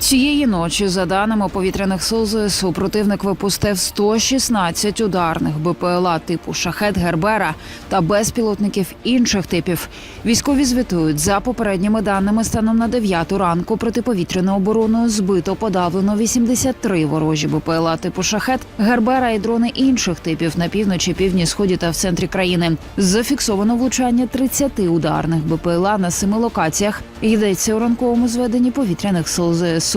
Цієї ночі, за даними повітряних сил ЗСУ, противник випустив 116 ударних БПЛА типу шахет Гербера та безпілотників інших типів. Військові звітують за попередніми даними станом на 9 ранку протиповітряною обороною збито подавлено 83 ворожі БПЛА типу шахет Гербера і дрони інших типів на півночі, півдні, сході та в центрі країни. Зафіксовано влучання 30 ударних БПЛА на семи локаціях. Йдеться у ранковому зведенні повітряних сил ЗСУ.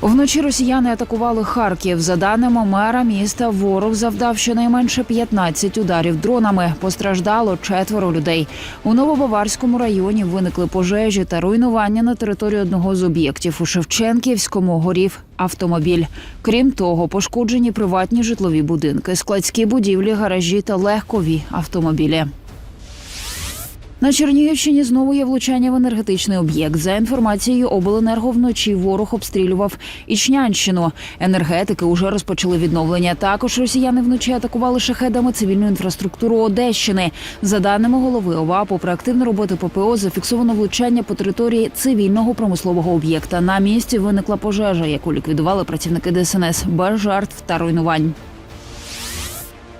Вночі росіяни атакували Харків. За даними мера міста, ворог завдав щонайменше 15 ударів дронами. Постраждало четверо людей. У Новобаварському районі виникли пожежі та руйнування на території одного з об'єктів. У Шевченківському горів автомобіль. Крім того, пошкоджені приватні житлові будинки, складські будівлі, гаражі та легкові автомобілі. На Чернігівщині знову є влучання в енергетичний об'єкт. За інформацією обленерго вночі ворог обстрілював Ічнянщину. Енергетики уже розпочали відновлення. Також росіяни вночі атакували шахедами цивільну інфраструктуру Одещини. За даними голови ОВА, попри активну роботу ППО, зафіксовано влучання по території цивільного промислового об'єкта. На місці виникла пожежа, яку ліквідували працівники ДСНС без жертв та руйнувань.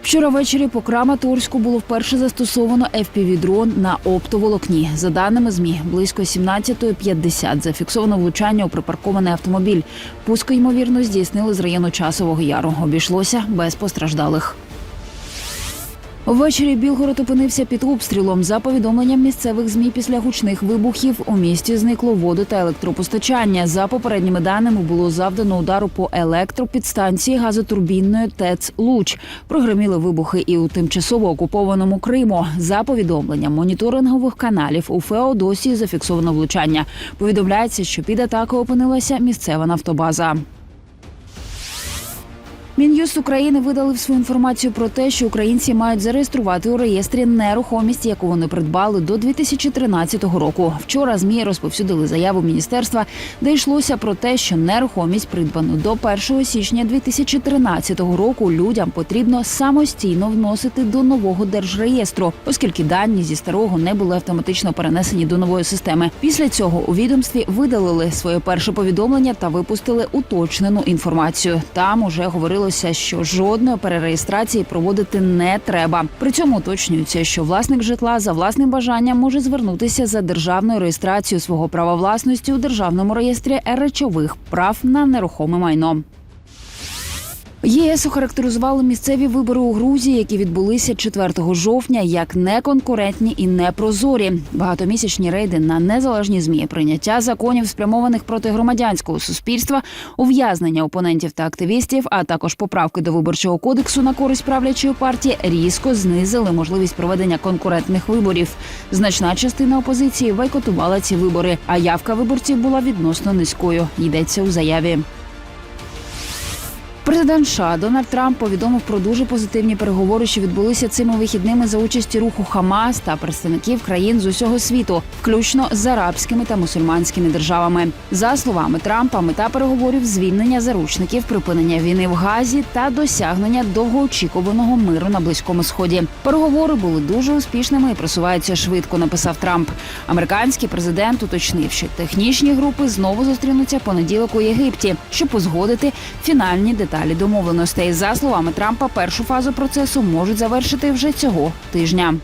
Вчора ввечері по Краматорську було вперше застосовано FPV-дрон на оптоволокні. За даними ЗМІ, близько 17.50 зафіксовано влучання у припаркований автомобіль. Пуск, ймовірно, здійснили з району часового яру. Обійшлося без постраждалих. Ввечері Білгород опинився під обстрілом. За повідомленням місцевих змі після гучних вибухів у місті зникло воду та електропостачання. За попередніми даними було завдано удару по електропідстанції газотурбінної ТЕЦ Луч. Прогреміли вибухи і у тимчасово окупованому Криму. За повідомленням моніторингових каналів у Феодосії зафіксовано влучання. Повідомляється, що під атакою опинилася місцева нафтобаза. Мін'юст України видалив свою інформацію про те, що українці мають зареєструвати у реєстрі нерухомість, яку вони придбали до 2013 року. Вчора змі розповсюдили заяву міністерства, де йшлося про те, що нерухомість придбану до 1 січня 2013 року людям потрібно самостійно вносити до нового держреєстру, оскільки дані зі старого не були автоматично перенесені до нової системи. Після цього у відомстві видалили своє перше повідомлення та випустили уточнену інформацію. Там уже говорилося, що жодної перереєстрації проводити не треба. При цьому уточнюється, що власник житла за власним бажанням може звернутися за державною реєстрацією свого права власності у державному реєстрі речових прав на нерухоме майно. ЄС охарактеризували місцеві вибори у Грузії, які відбулися 4 жовтня, як неконкурентні і непрозорі. Багатомісячні рейди на незалежні змі, прийняття законів, спрямованих проти громадянського суспільства, ув'язнення опонентів та активістів, а також поправки до виборчого кодексу на користь правлячої партії різко знизили можливість проведення конкурентних виборів. Значна частина опозиції бойкотувала ці вибори, а явка виборців була відносно низькою. Йдеться у заяві. Президент США Дональд Трамп повідомив про дуже позитивні переговори, що відбулися цими вихідними за участі руху Хамас та представників країн з усього світу, включно з арабськими та мусульманськими державами. За словами Трампа, мета переговорів звільнення заручників, припинення війни в Газі та досягнення довгоочікуваного миру на близькому сході. Переговори були дуже успішними і просуваються швидко. Написав Трамп. Американський президент уточнив, що технічні групи знову зустрінуться понеділок у Єгипті, щоб узгодити фінальні деталі домовленостей. За словами Трампа, першу фазу процесу можуть завершити вже цього тижня.